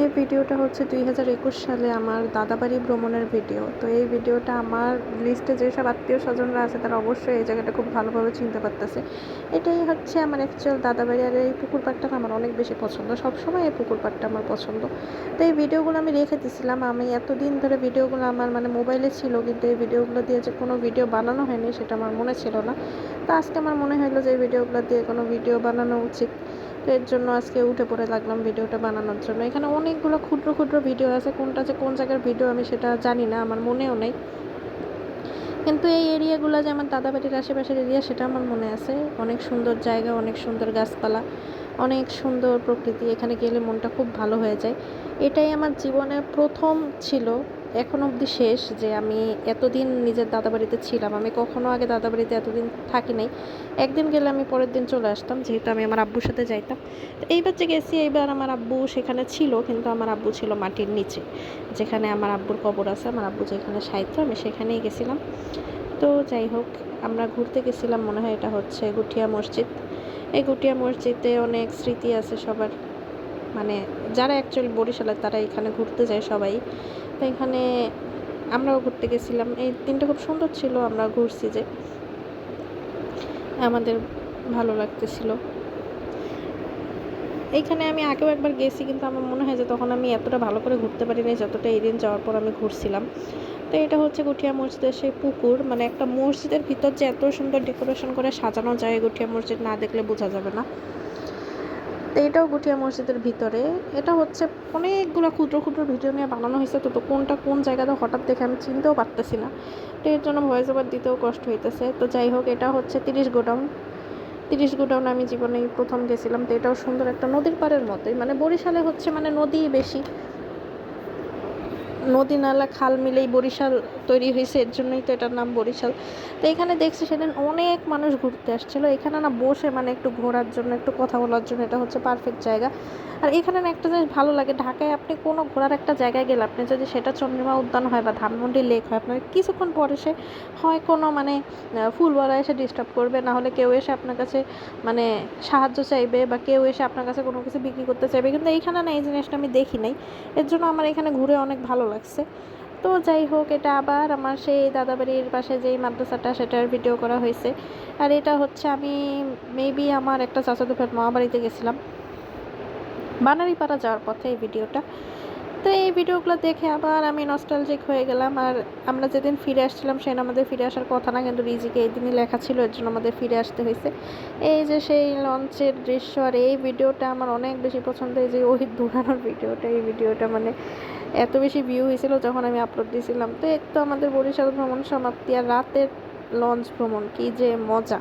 এই ভিডিওটা হচ্ছে দুই হাজার একুশ সালে আমার দাদাবাড়ি ভ্রমণের ভিডিও। তো এই ভিডিওটা আমার লিস্টে যেসব আত্মীয় স্বজনরা আছে, তারা অবশ্যই এই জায়গাটা খুব ভালোভাবে চিনতে পারতেছে। এটাই হচ্ছে আমার অ্যাকচুয়াল দাদাবাড়ি আর এই পুকুর পাড়টা আমার অনেক বেশি পছন্দ। সবসময় এই পুকুর পাড়টা আমার পছন্দ। তো এই ভিডিওগুলো আমি রেখে দিয়েছিলাম আমি এতদিন ধরে ভিডিওগুলো আমার মানে মোবাইলে ছিল, কিন্তু এই ভিডিওগুলো দিয়ে যে কোনো ভিডিও বানানো হয়নি, সেটা আমার মনে ছিল না। তো আজকে আমার মনে হলো যে এই ভিডিওগুলো দিয়ে কোনো ভিডিও বানানো উচিত। তো এর জন্য আজকে উঠে পড়ে লাগলাম ভিডিওটা বানানোর জন্য। এখানে অনেকগুলো ক্ষুদ্র ক্ষুদ্র ভিডিও আছে, কোনটা যে কোন জায়গার ভিডিও আমি সেটা জানি না, আমার মনেও নেই। কিন্তু এই এরিয়াগুলো যে আমার দাদা বাড়ির আশেপাশের এরিয়া, সেটা আমার মনে আছে। অনেক সুন্দর জায়গা, অনেক সুন্দর গাছপালা, অনেক সুন্দর প্রকৃতি, এখানে গেলে মনটা খুব ভালো হয়ে যায়। এটাই আমার জীবনের প্রথম ছিল এখন অবধি শেষ যে আমি এতদিন নিজের দাদা বাড়িতে ছিলাম। আমি কখনো আগে দাদা বাড়িতে এতদিন থাকি নাই। একদিন গেলে আমি পরের দিন চলে আসতাম, যেহেতু আমি আমার আব্বুর সাথে যাইতাম। তো এইবার যে গেছি, এইবার আমার আব্বু সেখানে ছিল, কিন্তু আমার আব্বু ছিল মাটির নিচে। যেখানে আমার আব্বুর কবর আছে, আমার আব্বু যেখানে সাহিত্য, আমি সেখানেই গেছিলাম। তো যাই হোক, আমরা ঘুরতে গেছিলাম, মনে হয় এটা হচ্ছে গুটিয়া মসজিদ। এই গুটিয়া মসজিদে অনেক স্মৃতি আছে সবার। মানে যারা অ্যাকচুয়ালি বরিশালের তারা এখানে ঘুরতে যায় সবাই। তো এখানে আমরাও ঘুরতে গেছিলাম। এই দিনটা খুব সুন্দর ছিল, আমরা ঘুরছি যে। আমাদের ভালো লাগতেছিল। এইখানে আমি আগেও একবার গেছি, কিন্তু আমার মনে হয় যে তখন আমি এতটা ভালো করে ঘুরতে পারিনি যতটা এই দিন যাওয়ার পর আমি ঘুরছিলাম। তো এটা হচ্ছে গুটিয়া মসজিদের সেই পুকুর মানে একটা মসজিদের ভিতর যে এত সুন্দর ডেকোরেশন করে সাজানো যায়, গুটিয়া মসজিদ না দেখলে বোঝা যাবে না। তো এটাও গুটিয়া মসজিদের ভিতরে। এটা হচ্ছে অনেকগুলো ক্ষুদ্র ক্ষুদ্র ভিডিও নিয়ে বানানো হয়েছে। তো তো কোনটা কোন জায়গাতে হঠাৎ দেখে আমি চিনতেও পারতেছি না। তো এর জন্য ভয়েস ওভার দিতেও কষ্ট হইতেছে। তো যাই হোক, এটা হচ্ছে তিরিশ গোডাউন। তিরিশ গোডাউন আমি জীবনে প্রথম গেছিলাম। তো এটাও সুন্দর একটা নদীর পাড়ের মতোই। মানে বরিশালে হচ্ছে মানে নদী বেশি। নদী নালা, খাল মিলেই বরিশাল তৈরি হয়েছে, এর জন্যই তো এটার নাম বরিশাল। তো এখানে দেখছি সেদিন অনেক মানুষ ঘুরতে আসছিল। এখানে না বসে মানে একটু ঘোরার জন্য, একটু কথা বলার জন্য এটা হচ্ছে পারফেক্ট জায়গা। আর এখানে না একটা জিনিস ভালো লাগে, ঢাকায় আপনি কোনো ঘোরার একটা জায়গায় গেলে আপনি যদি সেটা চন্দ্রিমা উদ্যান হয় বা ধানমন্ডি লেক হয়, আপনার কিছুক্ষণ পরে সে হয় কোনো মানে ফুলওয়ালা এসে ডিস্টার্ব করবে, না হলে কেউ এসে আপনার কাছে মানে সাহায্য চাইবে বা কেউ এসে আপনার কাছে কোনো কিছু বিক্রি করতে চাইবে। কিন্তু এইখানে না এই জিনিসটা আমি দেখি নাই। এর জন্য আমার এখানে ঘুরে অনেক ভালো লাগছে। তো যাই হোক, এটা আবার আমার সেই দাদাবাড়ির পাশে যেই মাদ্রাসাটা, সেটার ভিডিও করা হয়েছে। আর এটা হচ্ছে আমি মেবি আমার একটা চাচাতো মামাবাড়িতে গেছিলাম। বানারিপাড়া যাওয়ার পথে এই ভিডিওটা তো এই ভিডিওগুলো দেখে আবার আমি নস্টালজিক হয়ে গেলাম। আর আমরা যেদিন ফিরে আসছিলাম, সেদিন আমাদের ফিরে আসার কথা না, কিন্তু রিজিকে এই দিনই লেখা ছিল, এর জন্য আমাদের ফিরে আসতে হয়েছে। এই যে সেই লঞ্চের দৃশ্য আর এই ভিডিওটা আমার অনেক বেশি পছন্দ, এই যে ওই দৌড়ানোর ভিডিওটা, এই ভিডিওটা মানে এত বেশি ভিউ হয়েছিল যখন আমি আপলোড দিয়েছিলাম। তো এই তো আমাদের বরিশাল ভ্রমণ সমাপ্তি আর রাতের লঞ্চ ভ্রমণ, কি যে মজা।